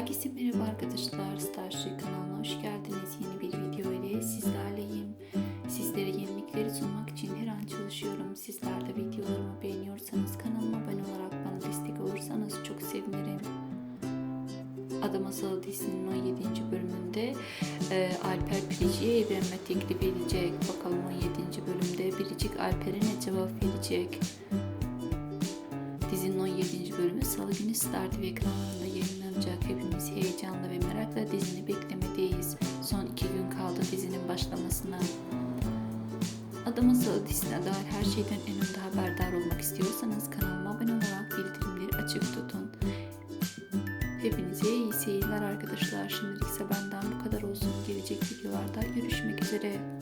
Herkese merhaba arkadaşlar. Starship kanalına hoş geldiniz. Yeni bir video ile sizlerleyim. Sizlere yenilikleri sunmak için her an çalışıyorum. Sizler de videolarımı beğeniyorsanız kanalıma abone olarak bana destek olursanız çok sevinirim. Ada Masalı dizisinin 17. bölümünde e, Alper Biricik'e evlenme teklif edecek. Bakalım 17. bölümde Biricik Alper'e ne cevap verecek? Dizinin 17. bölümü Salı günü Star TV ekranlarında yayınlanacak. Merakla dizini beklemedeyiz. Son iki gün kaldı dizinin başlamasına. Ada Masalı dizisine dair her şeyden en önde haberdar olmak istiyorsanız kanalıma abone olarak bildirimleri açık tutun. Hepinize iyi seyirler arkadaşlar. Şimdilik ise benden bu kadar olsun. Gelecek videolarda görüşmek üzere.